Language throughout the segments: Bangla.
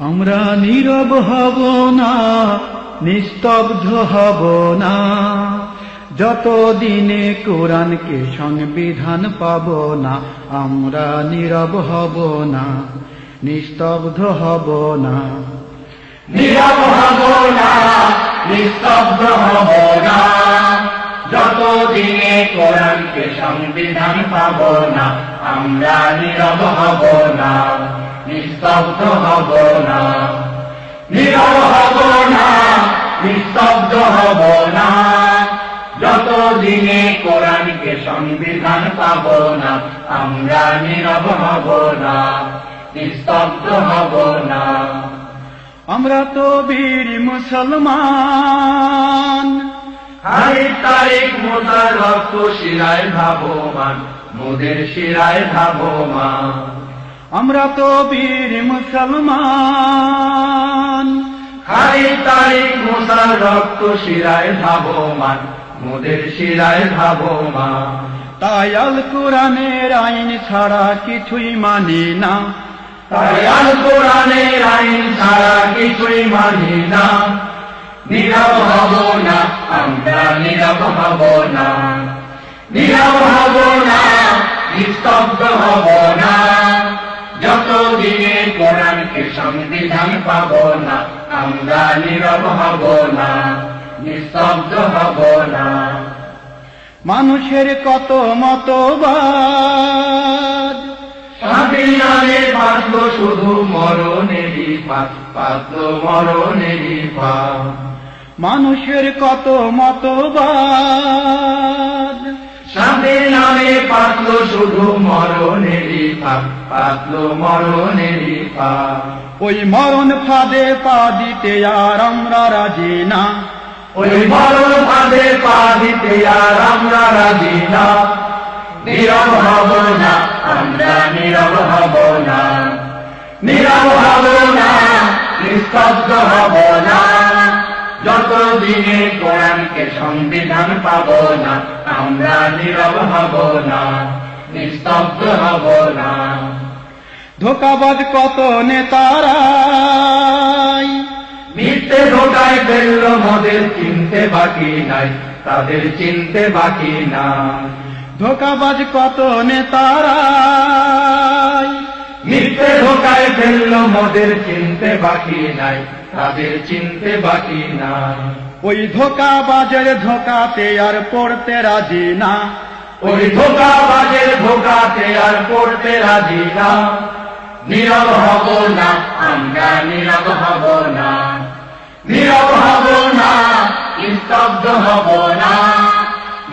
আমরা নীরব হব না, নিস্তব্ধ হব না। যত দিনে কোরআনকে সংবিধান পাব না, আমরা নীরব হব না, নিস্তব্ধ হব না। নীরব হব না, নিস্তব্ধ হব না। যত দিনে কোরআনকে সংবিধান পাব না, আমরা নীরব হব নিস্তব্ধ হব না। নীরব হব না নিস্তব্ধ হব না যত দিনে কোরআনকে সংবিধান পাব না আমরা নীরব হব না নিস্তব্ধ হব না। আমরা তো বীর মুসলমান। হাই তারিখ মোতার রক্ত শিরায় ধাবমান মোদের শিরায় ধাবমান আমরা তো বীর মুসলমান। হাই তারিখ মোতার রক্ত শিরায় ধাবমান মোদের শিরায় ধাবমান। তাই আল কোরআনের আইন ছাড়া কিছুই মানি না। তাই আল কোরআনের আইন ছাড়া কিছুই মানি না। নীরব হব না আমরা নীরব হব না। নীরব হব না নিস্তব্ধ হব না। যত দিনে কোরআনকে সংবিধান পাব না? আমরা নীরব হব না নিস্তব্ধ হব না। মানুষের কত মতবাদ? পাতল শুধু মরণেরই পাত পাতল মরণেরই পাত মানুষের কত মতবাদ? স্বামীর নামে পাতল শুধু মরণেরই পাপ পাতল মরণেরই পাপ। ওই মরণ ফাঁদে পা দিতে আর আমরা রাজি না। ওই মরণ ফাঁদে পা দিতে আর আমরা রাজি না। নীরব হব না আমরা নীরব হব না। নীরব হব না নিস্তব্ধ হব না। যত দিনে কোরআনকে সংবিধান পাব না আমরা নীরব হব না নিস্তব্ধ হব না। ধোকাবাজ কত নেতারাই। মিথ্যে ঢোকায় ফেলল মোদের চিনতে বাকি নাই তাদের চিনতে বাকি না ধোকাবাজ কত নেতারাই। মিথ্যে ঢোকায় ফেলল মোদের চিনতে বাকি নাই তাদের চিনতে বাকি নাই। ওই ধোকাবাজের ধোকাতে আর পড়তে রাজি না। ওই ধোকা বাজের ধোকাতে আর পড়তে রাজি না। নীরব হব না আমরা নীরব হব না। নীরব হব না নিস্তব্ধ হব না।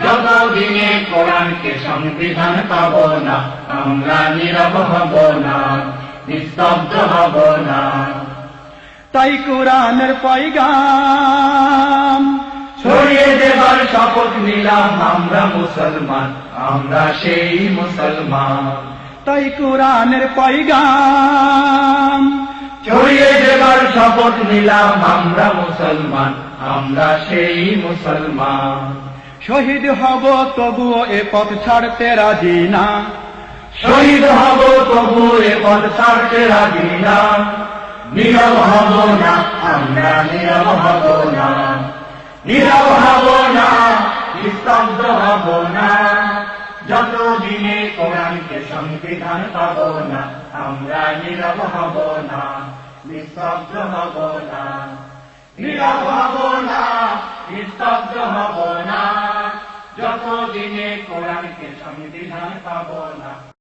যত দিনে কোরআনকে সংবিধান পাব না আমরা নীরব হব না নিস্তব্ধ হব না। তাই কোরআনের পাইগাম ছড়িয়ে দেবার শপথ নিলাম আমরা মুসলমান আমরা সেই মুসলমান। তাই কোরআনের পাইগাম ছড়িয়ে দেবার শপথ নিলাম আমরা মুসলমান আমরা সেই মুসলমান। শহীদ হব তবুও এ পথ ছাড়তে রাজি না। শহীদ হব তবু এ পথ ছাড়তে রাজি না। নীরব হব না, আমরা নীরব হব না। নীরব হব না, নিস্তব্ধ হব না। যত দিনে কোরআনকে সংবিধান পাব না, আমরা নীরব হব না, নিস্তব্ধ হব না। নীরব হব না, নিস্তব্ধ হব না যত দিনে কোরআনকে সংবিধান পাব না